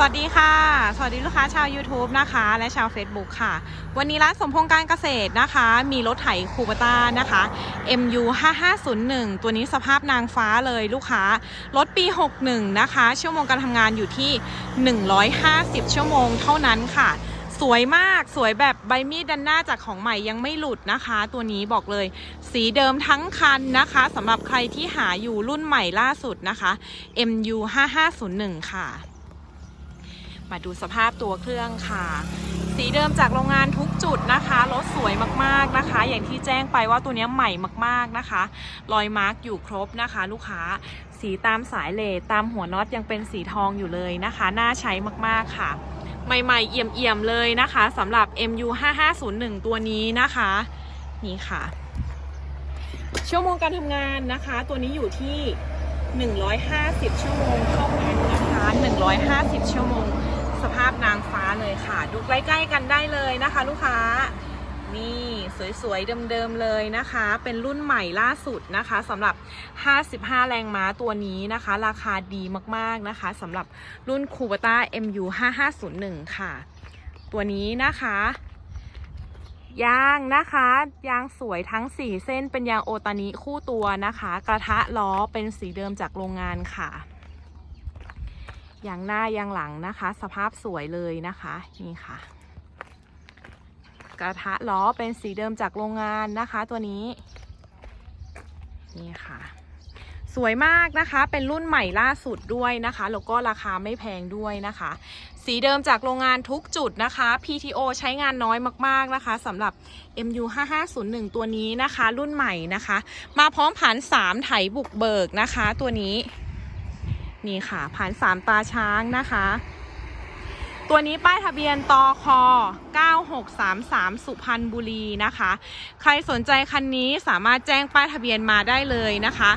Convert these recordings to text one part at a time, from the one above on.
สวัสดีค่ะ สวัสดีลูกค้าชาว YouTube นะคะ และชาว Facebook ค่ะ วันนี้ร้านสมพงษ์การเกษตรนะคะ มีรถไถคูปต้านะคะ MU 5501 ตัวนี้สภาพนางฟ้าเลยลูกค้า รถปี 61 นะคะ ชั่วโมงการทำงานอยู่ที่ 150 ชั่วโมงเท่านั้นค่ะสวยมากสวยแบบใบมีดด้านหน้าจากของใหม่ยังไม่หลุดนะคะ ตัวนี้บอกเลย สีเดิมทั้งคันนะคะสำหรับใครที่หาอยู่รุ่นใหม่ล่าสุดนะคะ MU 5501 ค่ะ มาดูสภาพตัวเครื่องค่ะ สีเดิมจากโรงงานทุกจุดนะคะรถสวยมากๆนะคะ อย่างที่แจ้งไปว่าตัวนี้ใหม่มากๆนะคะ รอยมาร์กอยู่ครบนะคะ ลูกค้าสีตามสายเลทตามหัวน็อตยังเป็นสีทองอยู่เลยนะคะ น่าใช้มากๆค่ะ ใหม่ๆเอี่ยมๆเลยนะคะสำหรับ MU 5501ตัวนี้นะคะ นี่ค่ะ ชั่วโมงการทำงานนะคะ ตัวนี้อยู่ที่ 150 ชั่วโมงเท่านั้นนะคะ 150 ชั่วโมง สภาพนางฟ้าเลยค่ะ ดูใกล้ๆกันได้เลยนะคะ ลูกค้า นี่สวยๆเดิมๆเลยนะคะ เป็นรุ่นใหม่ล่าสุดนะคะสำหรับ 55 แรงม้าตัวนี้นะคะ ราคาดีมากๆนะคะสำหรับรุ่นคูบต้า MU 5501 ค่ะ ตัวนี้นะคะยางนะคะ ยางสวยทั้ง 4 เส้นเป็นยางโอตานิคู่ตัวนะคะ กระทะล้อเป็นสีเดิมจากโรงงานค่ะ ยางหน้ายางหลังนะคะ สภาพสวยเลยนะคะนี่ค่ะ กระทะล้อเป็นสีเดิมจากโรงงานนะคะ ตัวนี้ นี่ค่ะ สวยมากนะคะ เป็นรุ่นใหม่ล่าสุดด้วยนะคะ แล้วก็ราคาไม่แพงด้วยนะคะ สีเดิมจากโรงงานทุกจุดนะคะ PTO ใช้งานน้อยมากๆนะคะสำหรับ MU 5501 ตัวนี้นะคะ รุ่นใหม่นะคะ มาพร้อมผ่าน3ไถบุกเบิกนะคะ ตัวนี้ นี่ค่ะผ่าน3ตาช้างนะคะ ตัวนี้ป้ายทะเบียนตค9633 สุพรรณบุรีนะคะ ใครสนใจคันนี้สามารถแจ้งป้ายทะเบียนมาได้เลยนะคะ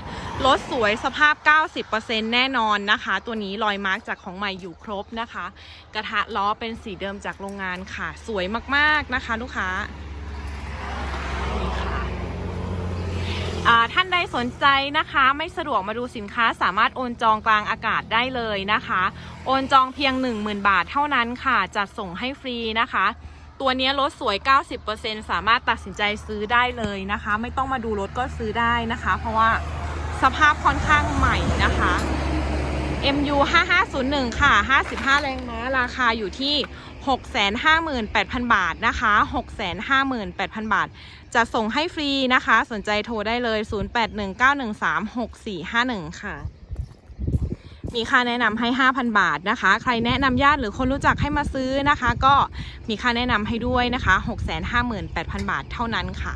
รถสวยสภาพ 90%แน่นอนนะคะ ตัวนี้รอยมาร์กจากของใหม่อยู่ครบนะคะ กระทะล้อเป็นสีเดิมจากโรงงานค่ะ สวยมากๆนะคะ ลูกค้านี่ค่ะอ่า ท่านใดสนใจนะคะ ไม่สะดวกมาดูสินค้าสามารถโอนจองกลางอากาศได้เลยนะคะ โอนจองเพียง 10,000 บาทเท่านั้นค่ะ จัดส่งให้ฟรีนะคะ ตัวนี้รถสวย 90%สามารถตัดสินใจซื้อได้เลยนะคะ ไม่ต้องมาดูรถก็ซื้อได้นะคะ เพราะว่าสภาพค่อนข้างใหม่นะคะ MU 5501 ค่ะ 55 แรงม้า ราคาอยู่ที่ 658,000 บาทนะคะ 658,000 บาท จะส่งให้ฟรีนะคะ สนใจโทรได้เลย 0819136451 ค่ะ มีค่าแนะนำให้ 5,000 บาทนะคะ ใครแนะนำญาติหรือคนรู้จักให้มาซื้อนะคะ ก็มีค่าแนะนำให้ด้วยนะคะ 658,000 บาทเท่านั้นค่ะ